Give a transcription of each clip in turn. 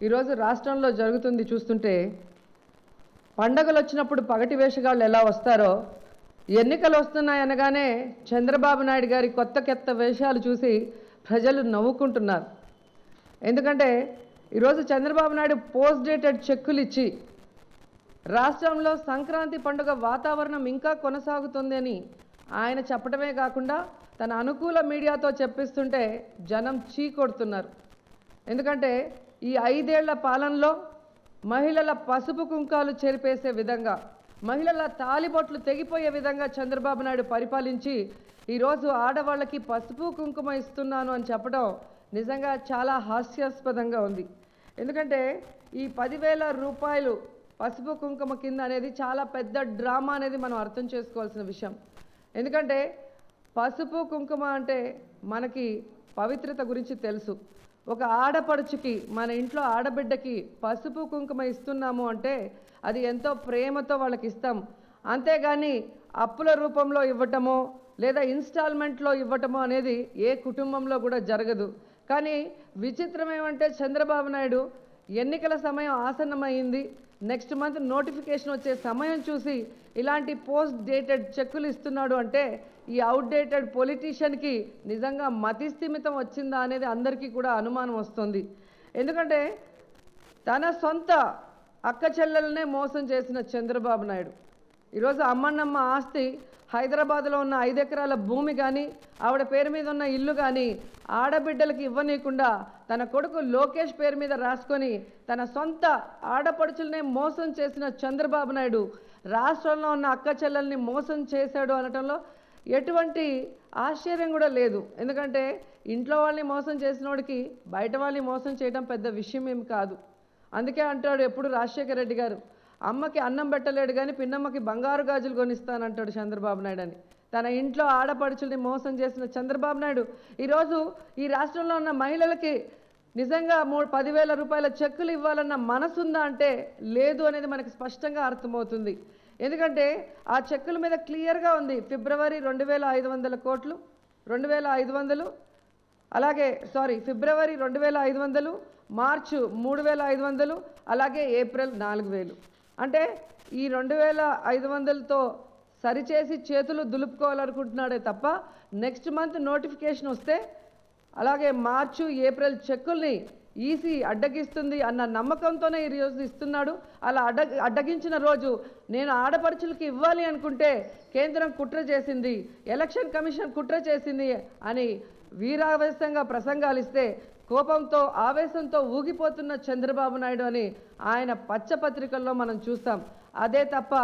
ఈరోజు రాష్ట్రంలో జరుగుతుంది చూస్తుంటే పండగలు వచ్చినప్పుడు పగటి వేషగాళ్ళు ఎలా వస్తారో ఎన్నికలు వస్తున్నాయనగానే చంద్రబాబు నాయుడు గారి కొత్త కొత్త వేషాలు చూసి ప్రజలు నవ్వుకుంటున్నారు. ఎందుకంటే ఈరోజు చంద్రబాబు నాయుడు పోస్ట్ డేటెడ్ చెక్కులు ఇచ్చి రాష్ట్రంలో సంక్రాంతి పండుగ వాతావరణం ఇంకా కొనసాగుతుంది ఆయన చెప్పడమే కాకుండా తన అనుకూల మీడియాతో చెప్పిస్తుంటే జనం చీకొడుతున్నారు ఎందుకంటే ఈ ఐదేళ్ళ పాలనలో మహిళల పసుపు కుంకాలు చెరిపేసే విధంగా మహిళల తాలిబొట్లు తెగిపోయే విధంగా చంద్రబాబు నాయుడు పరిపాలించి ఈరోజు ఆడవాళ్ళకి పసుపు కుంకుమ ఇస్తున్నాను అని చెప్పడం నిజంగా చాలా హాస్యాస్పదంగా ఉంది. ఎందుకంటే ఈ పదివేల రూపాయలు పసుపు కుంకుమ కింద అనేది చాలా పెద్ద డ్రామా అనేది మనం అర్థం చేసుకోవాల్సిన విషయం. ఎందుకంటే పసుపు కుంకుమ అంటే మనకి పవిత్రత గురించి తెలుసు. ఒక ఆడపడుచుకి మన ఇంట్లో ఆడబిడ్డకి పసుపు కుంకుమ ఇస్తున్నాము అంటే అది ఎంతో ప్రేమతో వాళ్ళకి ఇస్తాం అంతేగాని అప్పుల రూపంలో ఇవ్వటమో లేదా ఇన్స్టాల్మెంట్లో ఇవ్వటమో అనేది ఏ కుటుంబంలో కూడా జరగదు. కానీ విచిత్రం ఏమంటే చంద్రబాబు నాయుడు ఎన్నికల సమయం ఆసన్నమైంది. నెక్స్ట్ మంత్ నోటిఫికేషన్ వచ్చే సమయం చూసి ఇలాంటి పోస్ట్ డేటెడ్ చెక్కులు ఇస్తున్నాడు అంటే ఈ అవుట్డేటెడ్ పొలిటీషియన్కి నిజంగా మతిస్థిమితం వచ్చిందా అనేది అందరికీ కూడా అనుమానం వస్తుంది. ఎందుకంటే తన సొంత అక్క చెల్లెలనే మోసం చేసిన చంద్రబాబు నాయుడు. ఈరోజు అమ్మన్నమ్మ ఆస్తి హైదరాబాద్లో ఉన్న ఐదు ఎకరాల భూమి కానీ ఆవిడ పేరు మీద ఉన్న ఇల్లు కానీ ఆడబిడ్డలకి ఇవ్వనీయకుండా తన కొడుకు లోకేష్ పేరు మీద రాసుకొని తన సొంత ఆడపడుచులనే మోసం చేసిన చంద్రబాబు నాయుడు రాష్ట్రంలో ఉన్న అక్క చెల్లెల్ని మోసం చేశాడు అనటంలో ఎటువంటి ఆశ్చర్యం కూడా లేదు. ఎందుకంటే ఇంట్లో వాళ్ళని మోసం చేసినోడికి బయట వాళ్ళని మోసం చేయడం పెద్ద విషయం ఏమి కాదు. అందుకే అంటాడు ఎప్పుడు రాజశేఖర రెడ్డి గారు అమ్మకి అన్నం పెట్టలేడు కానీ పిన్నమ్మకి బంగారు గాజులు కొనిస్తానంటాడు చంద్రబాబు నాయుడు అని. తన ఇంట్లో ఆడపడుచుల్ని మోసం చేసిన చంద్రబాబు నాయుడు ఈరోజు ఈ రాష్ట్రంలో ఉన్న మహిళలకి నిజంగా మూడు పదివేల రూపాయల చెక్కులు ఇవ్వాలన్న మనసుందా అంటే లేదు అనేది మనకి స్పష్టంగా అర్థమవుతుంది. ఎందుకంటే ఆ చెక్కుల మీద క్లియర్గా ఉంది ఫిబ్రవరి రెండు వేల ఐదు వందల కోట్లు రెండు వేల ఐదు వందలు అలాగే సారీ ఫిబ్రవరి రెండు వేల ఐదు వందలు మార్చు మూడు వేల ఐదు వందలు అలాగే ఏప్రిల్ నాలుగు వేలు. అంటే ఈ రెండు వేల ఐదు వందలతో సరిచేసి చేతులు దులుపుకోవాలనుకుంటున్నాడే తప్ప నెక్స్ట్ మంత్ నోటిఫికేషన్ వస్తే అలాగే మార్చు ఏప్రిల్ చెక్కుల్ని ఈసీ అడ్డగిస్తుంది అన్న నమ్మకంతోనే ఈ రోజు ఇస్తున్నాడు. అలా అడ్డ అడ్డగించిన రోజు నేను ఆడపడుచులకి ఇవ్వాలి అనుకుంటే కేంద్రం కుట్ర చేసింది ఎలక్షన్ కమిషన్ కుట్ర చేసింది అని వీరావేశంగా ప్రసంగాలు ఇస్తే కోపంతో ఆవేశంతో ఊగిపోతున్న చంద్రబాబు నాయుడు అని ఆయన పచ్చపత్రికల్లో మనం చూస్తాం. అదే తప్ప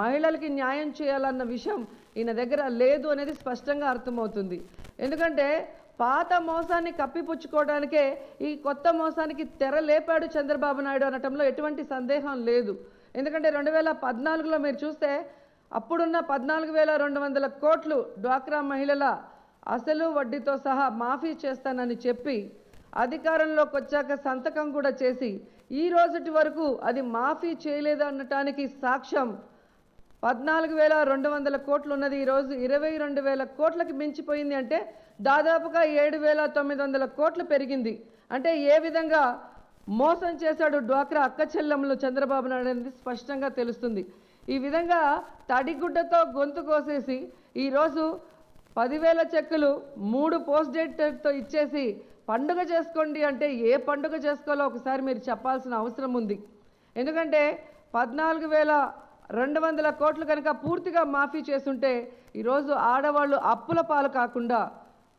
మహిళలకి న్యాయం చేయాలన్న విషయం ఈయన దగ్గర లేదు అనేది స్పష్టంగా అర్థమవుతుంది. ఎందుకంటే పాత మోసాన్ని కప్పిపుచ్చుకోవడానికే ఈ కొత్త మోసానికి తెర లేపాడు చంద్రబాబు నాయుడు అనటంలో ఎటువంటి సందేహం లేదు. ఎందుకంటే రెండు వేల పద్నాలుగులో మీరు చూస్తే అప్పుడున్న పద్నాలుగు వేల రెండు వందల కోట్లు డ్వాక్రా మహిళల అసలు వడ్డీతో సహా మాఫీ చేస్తానని చెప్పి అధికారంలోకి వచ్చాక సంతకం కూడా చేసి ఈ రోజుటి వరకు అది మాఫీ చేయలేదు అనటానికి సాక్ష్యం పద్నాలుగు వేల రెండు వందల కోట్లు ఉన్నది ఈరోజు ఇరవై రెండు వేల కోట్లకి మించిపోయింది అంటే దాదాపుగా ఏడు వేల తొమ్మిది వందల కోట్లు పెరిగింది. అంటే ఏ విధంగా మోసం చేశాడు డ్వాక్రా అక్క చెల్లెమ్మలు చంద్రబాబు నాయుడు అనేది స్పష్టంగా తెలుస్తుంది. ఈ విధంగా తడిగుడ్డతో గొంతు కోసేసి ఈరోజు పదివేల చెక్కులు మూడు పోస్ట్ డేట్తో ఇచ్చేసి పండుగ చేసుకోండి అంటే ఏ పండుగ చేసుకోవాలో ఒకసారి మీరు చెప్పాల్సిన అవసరం ఉంది. ఎందుకంటే పద్నాలుగు వేల రెండు వందల కోట్లు కనుక పూర్తిగా మాఫీ చేస్తుంటే ఈరోజు ఆడవాళ్ళు అప్పుల పాలు కాకుండా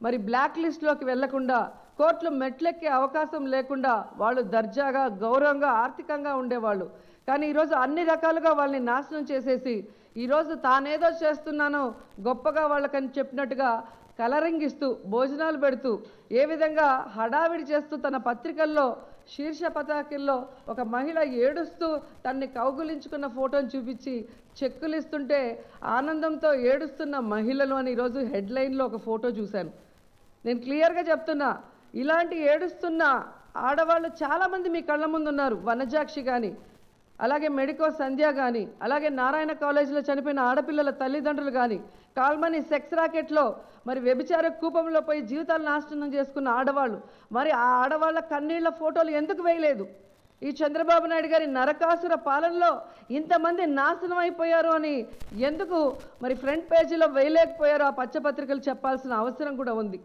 మరి బ్లాక్ లిస్ట్లోకి వెళ్ళకుండా కోర్టులు మెట్లెక్కే అవకాశం లేకుండా వాళ్ళు దర్జాగా గౌరవంగా ఆర్థికంగా ఉండేవాళ్ళు. కానీ ఈరోజు అన్ని రకాలుగా వాళ్ళని నాశనం చేసేసి ఈరోజు తానేదో చేస్తున్నానో గొప్పగా వాళ్ళకని చెప్పినట్టుగా కలరింగ్ ఇస్తూ భోజనాలు పెడుతూ ఏ విధంగా హడావిడి చేస్తూ తన పత్రికల్లో శీర్ష పతాకిల్లో ఒక మహిళ ఏడుస్తూ తన్ని కౌగులించుకున్న ఫోటోని చూపించి చెక్కులు ఇస్తుంటే ఆనందంతో ఏడుస్తున్న మహిళలు అని ఈరోజు హెడ్లైన్లో ఒక ఫోటో చూశాను. నేను క్లియర్గా చెప్తున్నా ఇలాంటి ఏడుస్తున్న ఆడవాళ్ళు చాలామంది మీ కళ్ళ ముందు ఉన్నారు వనజాక్షి కానీ అలాగే మెడికో సంధ్య కానీ అలాగే నారాయణ కాలేజీలో చనిపోయిన ఆడపిల్లల తల్లిదండ్రులు కానీ కాల్మని సెక్స్ రాకెట్లో మరి వ్యభిచార కూపంలో పోయి జీవితాలు నాశనం చేసుకున్న ఆడవాళ్ళు మరి ఆ ఆడవాళ్ళ కన్నీళ్ళ ఫోటోలు ఎందుకు వేయలేదు? ఈ చంద్రబాబు నాయుడు గారి నరకాసుర పాలనలో ఇంతమంది నాశనం అయిపోయారు అని ఎందుకు మరి ఫ్రంట్ పేజీలో వేయలేకపోయారో ఆ పచ్చపత్రికలు చెప్పాల్సిన అవసరం కూడా ఉంది?